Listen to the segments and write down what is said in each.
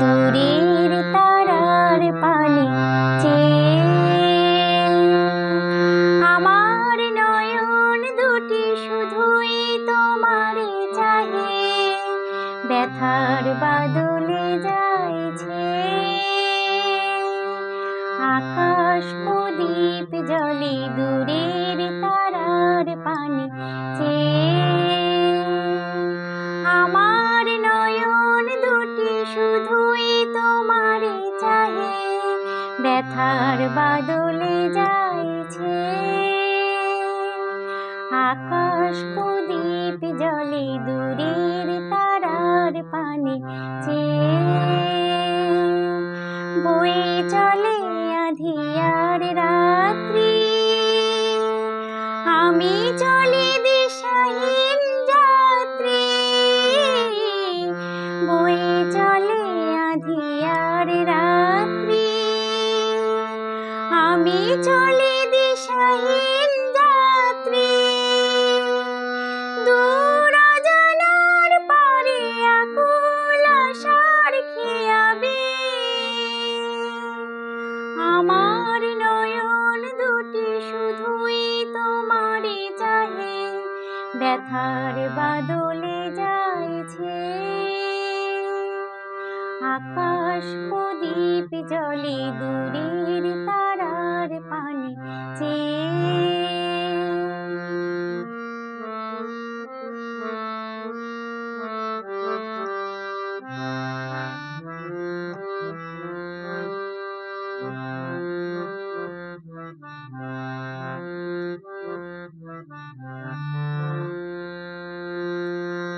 দূরের তারার পানে আমার নয়ন দুটি শুধুই তোমারে চাহে, ব্যথার বাদলে যাইছে। আকাশ প্রদীপ জলে দূরের তারার পানে চেয়ে ব্যথার বাদলে যাইছে। আকাশ প্রদীপ জলে দূরের তারার পানে চেয়ে। বয়ে চলে আধিয়ার রাত্রি। আমি চলি দিশাহীন যাত্রী। বয়ে চলে আধিয়ার আমি চলি দিশাহীন যাত্রী। দূর জানার পারে আকুল আশার আমার নয়ন দুটি শুধুই তোমারে চাহে। ব্যথার বাদলে যাইছে। আকাশ প্রদীপ জলে পানে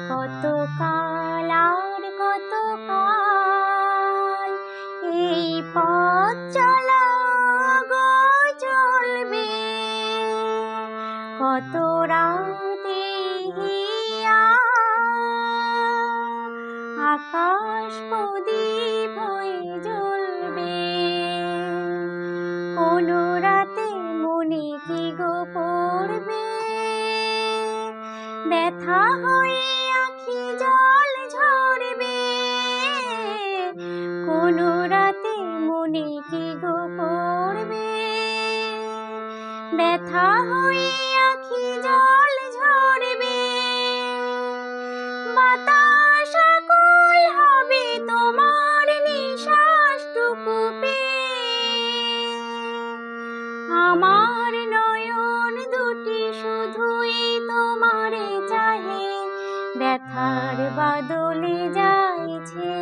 কত কাল রাতে হিয়া আকাশ প্রদীপ জ্বলবে। কোন রাতে মনে কি গো পড়বে? ব্যথা হয়ে আখি জল ঝরবে। কোন রাতে মনে কি গো পড়বে? ব্যথা হয়ে বদলে যাইছে।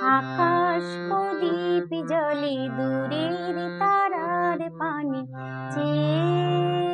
আকাশ প্রদীপ জলে দূরের তারার পানি। যে